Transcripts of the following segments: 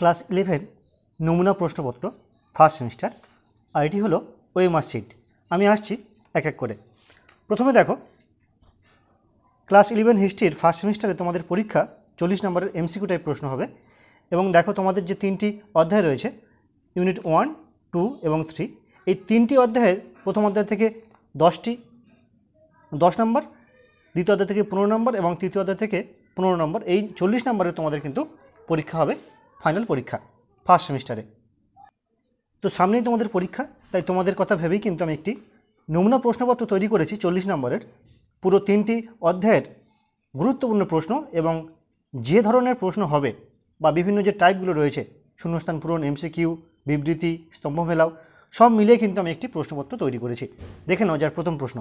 Class eleven নমুনা প্রশ্নপত্র first semester আর এটি হলো ওয়েমার শিট আমি আসছি এক এক করে। প্রথমে দেখো, ক্লাস ইলেভেন হিস্ট্রির ফার্স্ট সেমিস্টারে তোমাদের পরীক্ষা চল্লিশ নম্বরের এমসিকিউ টাইপ প্রশ্ন হবে। এবং দেখো তোমাদের যে তিনটি অধ্যায় রয়েছে ইউনিট ওয়ান টু এবং থ্রি এই তিনটি অধ্যায়ের প্রথম অধ্যায় থেকে দশটি, দশ নম্বর, দ্বিতীয় অধ্যায় থেকে পনেরো নম্বর এবং তৃতীয় অধ্যায় থেকে পনেরো নম্বর, এই চল্লিশ নম্বরে তোমাদের কিন্তু পরীক্ষা হবে। ফাইনাল পরীক্ষা ফার্স্ট সেমিস্টারে তো সামনেই তোমাদের পরীক্ষা, তাই তোমাদের কথা ভেবেই কিন্তু আমি একটি নমুনা প্রশ্নপত্র তৈরি করেছি চল্লিশ নম্বরের। পুরো তিনটি অধ্যায়ের গুরুত্বপূর্ণ প্রশ্ন এবং যে ধরনের প্রশ্ন হবে বা বিভিন্ন যে টাইপগুলো রয়েছে, শূন্যস্থান পূরণ এমসিকিউ বিবৃতি, স্তম্ভ মেলাও, সব মিলিয়ে কিন্তু আমি একটি প্রশ্নপত্র তৈরি করেছি। দেখে নাও যার প্রথম প্রশ্ন।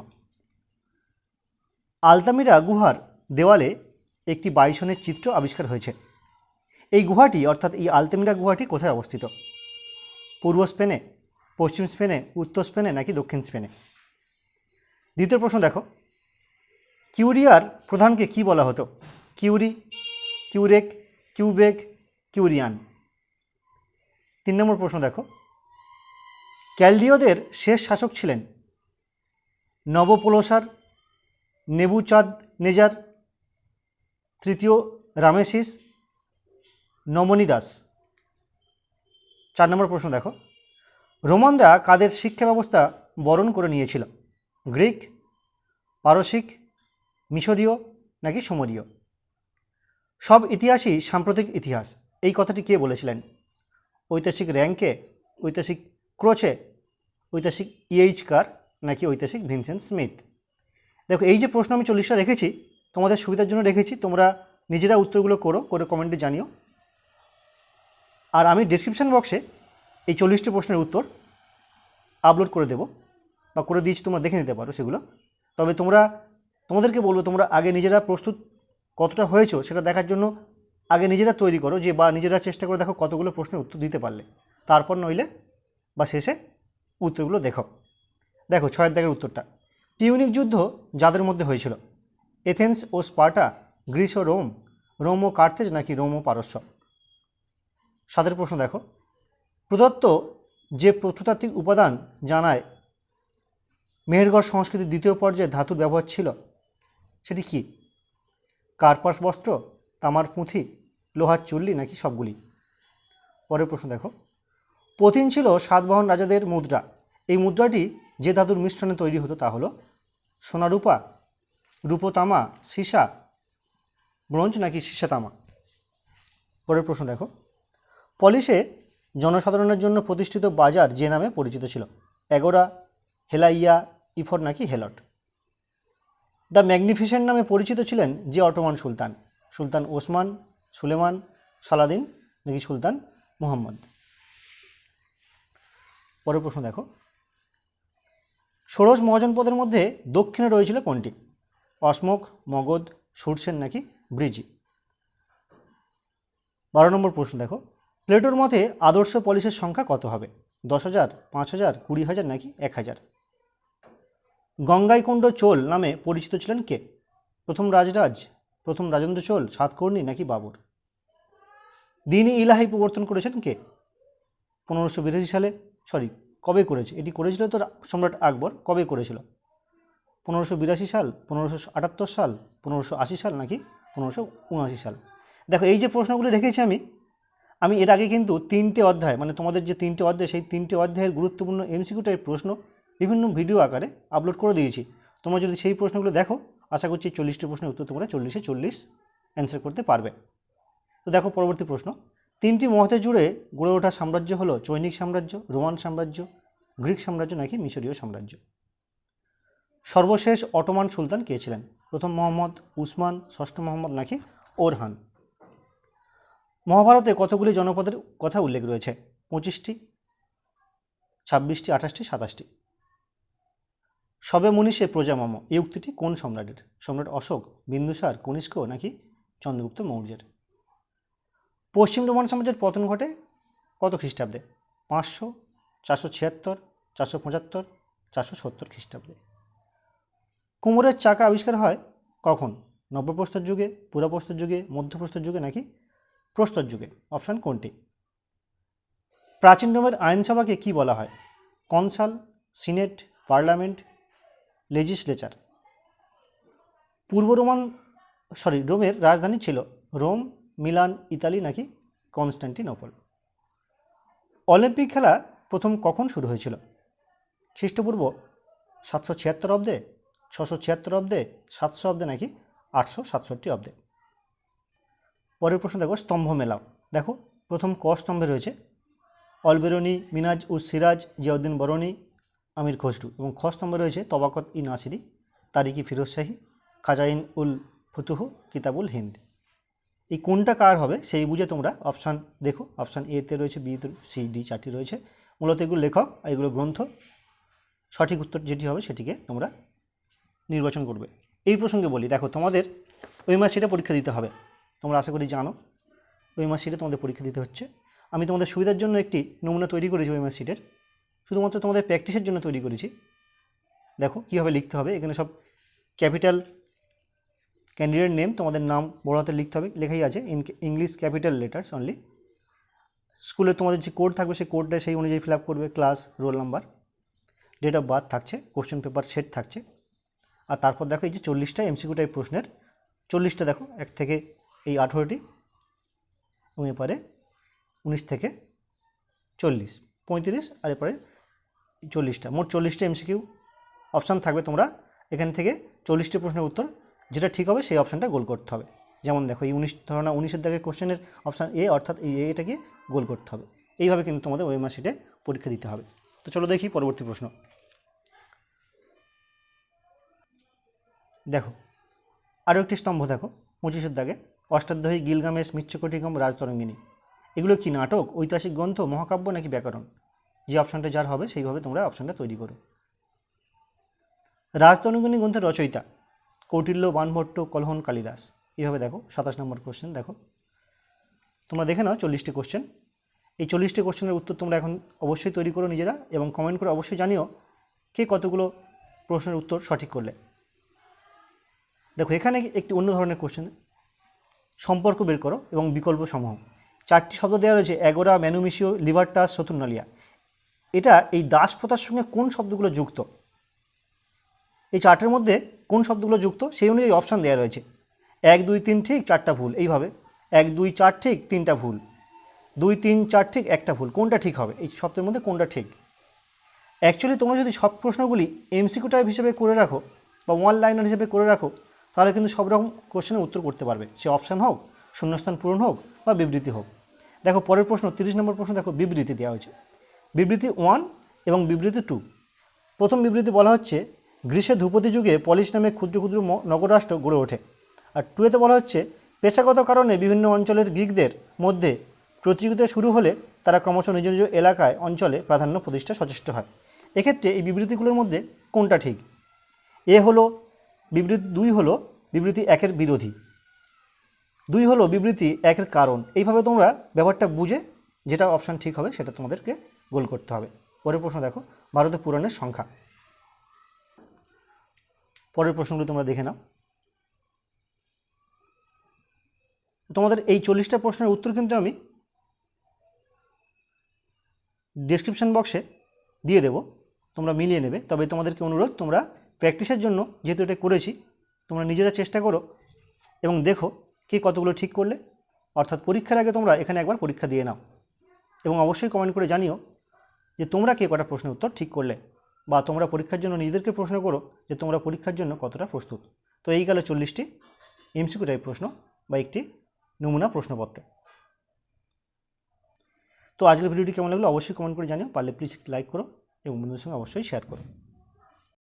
আলতামিরা গুহার দেওয়ালে একটি বাইসনের চিত্র আবিষ্কার হয়েছে। এই গুহাটি, অর্থাৎ এই আলতেমিরা গুহাটি কোথায় অবস্থিত? পূর্ব স্পেনে, পশ্চিম স্পেনে, উত্তর স্পেনে নাকি দক্ষিণ স্পেনে? দ্বিতীয় প্রশ্ন দেখো। কিউরিয়ার প্রধানকে কি বলা হতো? কিউরি, কিউরেক, কিউবেক, কিউরিয়ান। তিন নম্বর প্রশ্ন দেখো। ক্যালডিওদের শেষ শাসক ছিলেন নবপোলসার, নেবুচাঁদ নেজার, তৃতীয় রামেসিস নমনিদাস চার নম্বর প্রশ্ন দেখো। রোমানরা কাদের শিক্ষা ব্যবস্থা বরণ করে নিয়েছিল? গ্রিক, পারসিক, মিশরীয় নাকি সুমরীয়? সব ইতিহাসই সাম্প্রতিক ইতিহাস। এই কথাটি কে বলেছিলেন? ঐতিহাসিক র্যাঙ্কে, ঐতিহাসিক ক্রোচে, ঐতিহাসিক ইএইচ কার নাকি ঐতিহাসিক ভিনসেন্ট স্মিথ? দেখো, এই যে প্রশ্ন আমি চল্লিশটা রেখেছি, তোমাদের সুবিধার জন্য রেখেছি, তোমরা নিজেরা উত্তরগুলো করো, করে কমেন্টে জানিও। আর আমি ডিসক্রিপশান বক্সে এই চল্লিশটি প্রশ্নের উত্তর আপলোড করে দেব বা করে দিয়েছি, তোমরা দেখে নিতে পারো সেগুলো। তবে তোমরা, তোমাদেরকে বলব, তোমরা আগে নিজেরা প্রস্তুত কতটা হয়েছো সেটা দেখার জন্য আগে নিজেরা তৈরি করো যে, বা নিজেরা চেষ্টা করে দেখো কতগুলো প্রশ্নের উত্তর দিতে পারলে। তারপর নইলে বা শেষে উত্তরগুলো দেখো। দেখো, ছয়ের দাগের উত্তরটা। পিউনিক যুদ্ধ যাদের মধ্যে হয়েছিল? এথেন্স ও স্পার্টা, গ্রিস ও রোম রোম ও কার্তেজ নাকি রোম ও পারস্য? সাতের প্রশ্ন দেখো। প্রদত্ত যে প্রত্নতাত্ত্বিক উপাদান জানায় মেহেরগড় সংস্কৃতির দ্বিতীয় পর্যায়ে ধাতুর ব্যবহার ছিল, সেটি কি? কার্পাস বস্ত্র, তামার পুঁথি, লোহার চুল্লি নাকি সবগুলি? পরের প্রশ্ন দেখো। পতিন ছিল সাতবাহন রাজাদের মুদ্রা। এই মুদ্রাটি যে ধাতুর মিশ্রণে তৈরি হতো তা হলো সোনারূপা, রূপতামা, সীসা, ব্রোঞ্জ নাকি সীসা তামা? পরের প্রশ্ন দেখো। পলিশে জনসাধারণের জন্য প্রতিষ্ঠিত বাজার যে নামে পরিচিত ছিল। এগোরা, হেলাইয়া, ইফর নাকি হেলট। দ্য ম্যাগনিফিসেন্ট নামে পরিচিত ছিলেন যে অটোমান সুলতান। সুলতান ওসমান, সুলেমান, সালাদিন নাকি সুলতান মুহাম্মদ। পরের প্রশ্ন দেখো। ষোড়শ মহাজনপদের মধ্যে দক্ষিণে রয়েছিল কোনটি? অসমক মগধ সুরসেন নাকি ব্রিজি? বারো নম্বর প্রশ্ন দেখো। প্লেটোর মতে আদর্শ পলিশের সংখ্যা কত হবে? দশ হাজার, পাঁচ হাজার, কুড়ি হাজার নাকি এক হাজার? গঙ্গাইকুণ্ড চোল নামে পরিচিত ছিলেন কে? প্রথম রাজরাজ, প্রথম রাজেন্দ্র চোল, সাতকর্ণী নাকি বাবর? দিনই ইলাহি প্রবর্তন করেছেন কে? পনেরোশো বিরাশি সালে সরি কবে করেছে? এটি করেছিল তো সম্রাট আকবর, কবে করেছিল? পনেরোশো বিরাশি সাল, পনেরোশো আটাত্তর সাল, পনেরোশো আশি সাল নাকি পনেরোশো উনআশি সাল? দেখো, এই যে প্রশ্নগুলি রেখেছি আমি আমি এর আগে কিন্তু তিনটে অধ্যায় মানে তোমাদের যে তিনটে অধ্যায়, সেই তিনটে অধ্যায়ের গুরুত্বপূর্ণ এমসিকিউ টাইপ প্রশ্ন বিভিন্ন ভিডিও আকারে আপলোড করে দিয়েছি। তোমরা যদি সেই প্রশ্নগুলো দেখো, আশা করছি চল্লিশটি প্রশ্নের উত্তর তোমরা চল্লিশে চল্লিশ অ্যান্সার করতে পারবে। তো দেখো পরবর্তী প্রশ্ন। তিনটি মহাদেশ জুড়ে গড়ে ওঠা সাম্রাজ্য হলো চৈনিক সাম্রাজ্য, রোমান সাম্রাজ্য, গ্রিক সাম্রাজ্য নাকি মিশরীয় সাম্রাজ্য। সর্বশেষ অটোমান সুলতান কে ছিলেন? প্রথম মোহাম্মদ, উসমান, ষষ্ঠ মোহাম্মদ নাকি ওরহান? মহাভারতে কতগুলি জনপদের কথা উল্লেখ রয়েছে? পঁচিশটি, ছাব্বিশটি, আঠাশটি, সাতাশটি। সবে মনীষে প্রজামম, এই উক্তিটি কোন সম্রাটের? সম্রাট অশোক, বিন্দুসার, কনিষ্ক নাকি চন্দ্রগুপ্ত মৌর্যের? পশ্চিম রোমান সাম্রাজ্যের পতন ঘটে কত খ্রিস্টাব্দে? পাঁচশো, চারশো ছিয়াত্তর, চারশো পঁচাত্তর, চারশো সত্তর খ্রিস্টাব্দে। কুমোরের চাকা আবিষ্কার হয় কখন? নব্যপ্রস্তর যুগে, পুরাপ্রস্তর যুগে, মধ্যপ্রস্তর যুগে নাকি প্রস্তর যুগে, অপশান কোনটি? প্রাচীন রোমের আইনসভাকে কি বলা হয়? Consul, senate, parliament, legislature. পূর্ব রোমান, সরি, রোমের রাজধানী ছিল রোম, মিলান, ইতালি নাকি কনস্ট্যান্টিনোপল অলিম্পিক খেলা প্রথম কখন শুরু হয়েছিল? খ্রিস্টপূর্ব সাতশো ছিয়াত্তর অব্দে, ছশো ছিয়াত্তর অব্দে, সাতশো অব্দে নাকি আটশো সাতষট্টি অব্দে? পরের প্রশ্ন দেখো, স্তম্ভ মেলাও। দেখো, প্রথম ক স্তম্ভে রয়েছে। অলবেরনি, মিনাজ উস সিরাজ, জিয়াউদ্দিন বরনি আমির খসরু। এবং খ স্তম্ভে রয়েছে তবাকত ই নাসিরি তারিকি ফিরোজ শাহী খাজাইন উল ফুতুহু, কিতাবুল হিন্দ। এই কোনটা কার হবে, সেই বুঝে তোমরা অপশান দেখো। অপশান এতে রয়েছে বিতে সি, ডি চারটি রয়েছে। মূলত এগুলো লেখক আর এগুলো গ্রন্থ। সঠিক উত্তর যেটি হবে সেটিকে তোমরা নির্বাচন করবে। এই প্রসঙ্গে বলি, দেখো তোমাদের ওই মাসিটা পরীক্ষা দিতে হবে। তোমরা আশা করি জানো, ওই মাসিটে তোমাদের পরীক্ষা দিতে হচ্ছে। আমি তোমাদের সুবিধার জন্য একটি নমুনা তৈরি করেছি ওই মাসিটের শুধুমাত্র তোমাদের প্র্যাকটিসের জন্য তৈরি করেছি। দেখো, কীভাবে লিখতে হবে, এখানে সব ক্যাপিটাল ক্যান্ডিডেট নেম, তোমাদের নাম বড় হাতে লিখতে হবে, লেখাই আছে, in English capital letters only স্কুলে তোমাদের যে কোড থাকবে, সেই কোডটা সেই অনুযায়ী ফিল আপ করবে, class, roll number, date of birth থাকছে, কোশ্চেন পেপার সেট থাকছে। আর তারপর দেখো এই যে চল্লিশটা এমসিকিউ টাইপ প্রশ্নের, চল্লিশটা দেখো, এক থেকে এই আঠেরোটি এবং এরপরে উনিশ থেকে চল্লিশ, পঁয়ত্রিশ আর এরপরে চল্লিশটা। মোট চল্লিশটা এমসিকিউ অপশান থাকবে তোমরা। এখান থেকে চল্লিশটি প্রশ্নের উত্তর যেটা ঠিক হবে সেই অপশানটা গোল করতে হবে। যেমন দেখো, এই উনিশ, ধরো না, উনিশের দাগের কোশ্চেনের অপশান এ অর্থাৎ এই এটাকে গোল করতে হবে। এইভাবে কিন্তু তোমাদের ওই মাসিটে পরীক্ষা দিতে হবে। তো চলো দেখি পরবর্তী প্রশ্ন। দেখো আরও একটি স্তম্ভ দেখো, পঁচিশের দাগে। অষ্টাধ্যায়ী গিলগামেশ মিচ্ছকটিকম রাজতরঙ্গিনী। এগুলো কি নাটক, ঐতিহাসিক গ্রন্থ, মহাকাব্য নাকি ব্যাকরণ? যে অপশানটা যার হবে, সেইভাবে তোমরা অপশানটা তৈরি করো। রাজতরঙ্গিনী গ্রন্থের রচয়িতা কৌটিল্য বানভট্ট কলহন কালিদাস। এইভাবে দেখো, সাতাশ নম্বর কোশ্চেন দেখো। তোমরা দেখে নাও চল্লিশটি কোশ্চেন এই চল্লিশটি কোশ্চেনের উত্তর তোমরা এখন অবশ্যই তৈরি করো নিজেরা এবং কমেন্ট করে অবশ্যই জানিও কে কতগুলো প্রশ্নের উত্তর সঠিক করলে। দেখো, এখানে একটি অন্য ধরনের কোশ্চেন সম্পর্ক বের করো এবং বিকল্প সমূহ। চারটি শব্দ দেওয়া রয়েছে অ্যাগোরা ম্যানুমিশিও লিভারটাস সতুরনালিয়া এটা এই দাস প্রথার সঙ্গে কোন শব্দগুলো যুক্ত? এই চার্টের মধ্যে কোন শব্দগুলো যুক্ত? সেই অনুযায়ী অপশান দেওয়া রয়েছে। এক, দুই, তিন, ঠিক চারটা ভুল। এইভাবে। এক, দুই, চার, ঠিক তিনটা ভুল। দুই, তিন, চার, ঠিক একটা ভুল। কোনটা ঠিক হবে? এই শব্দের মধ্যে কোনটা ঠিক? অ্যাকচুয়ালি তোমরা যদি সব প্রশ্নগুলি এমসিকিউ টাইপ হিসেবে করে রাখো বা ওয়ান লাইনার হিসেবে করে রাখো তাহলে কিন্তু সব রকম কোশ্চেনের উত্তর করতে পারবে। সে অপশান হোক, শূন্যস্থান পূরণ হোক বা বিবৃতি হোক। দেখো, পরের প্রশ্ন, তিরিশ নম্বর প্রশ্ন, দেখো, বিবৃতি দেওয়া হয়েছে। বিবৃতি ওয়ান এবং বিবৃতি টু প্রথম বিবৃতি বলা হচ্ছে গ্রীষ্মের ধ্রুপদী যুগে পলিশ নামে ক্ষুদ্র ক্ষুদ্র নগররাষ্ট্র গড়ে ওঠে। আর টুয়েতে বলা হচ্ছে, পেশাগত কারণে বিভিন্ন অঞ্চলের গ্রিকদের মধ্যে প্রতিযোগিতা শুরু হলে তারা ক্রমশ নিজ নিজ এলাকায়, অঞ্চলে প্রাধান্য প্রতিষ্ঠা সচেষ্ট হয়। এক্ষেত্রে এই বিবৃতিগুলোর মধ্যে কোনটা ঠিক? এ হলো বিবৃতি দুই হলো বিবৃতি একের বিরোধী। দুই হলো বিবৃতি একের কারণ। এইভাবে তোমরা ব্যাপারটা বুঝে যেটা অপশান ঠিক হবে সেটা তোমাদেরকে গোল করতে হবে। পরের প্রশ্ন দেখো, ভারতের পুরাণের সংখ্যা। পরের প্রশ্নগুলো তোমরা দেখে নাও। তোমাদের এই চল্লিশটা প্রশ্নের উত্তর কিন্তু আমি ডিসক্রিপশন বক্সে দিয়ে দেবো। তোমরা মিলিয়ে নেবে। তবে তোমাদেরকে অনুরোধ, তোমরা প্র্যাকটিসের জন্য যেহেতু এটা করেছি, তোমরা নিজেরা চেষ্টা করো এবং দেখো কে কতগুলো ঠিক করলে। অর্থাৎ পরীক্ষার আগে তোমরা এখানে একবার পরীক্ষা দিয়ে নাও এবং অবশ্যই কমেন্ট করে জানিও যে তোমরা কে কটা প্রশ্নের উত্তর ঠিক করলে বা তোমরা পরীক্ষার জন্য নিজেদেরকে প্রশ্ন করো যে তোমরা পরীক্ষার জন্য কতটা প্রস্তুত। তো এই গেল চল্লিশটি এমসিকিউ টাইপ প্রশ্ন বা একটি নমুনা প্রশ্নপত্র। তো আজকের ভিডিওটি কেমন লাগল অবশ্যই কমেন্ট করে জানিও, পারলে প্লিজ লাইক করো এবং বন্ধুদের সঙ্গে অবশ্যই শেয়ার করো।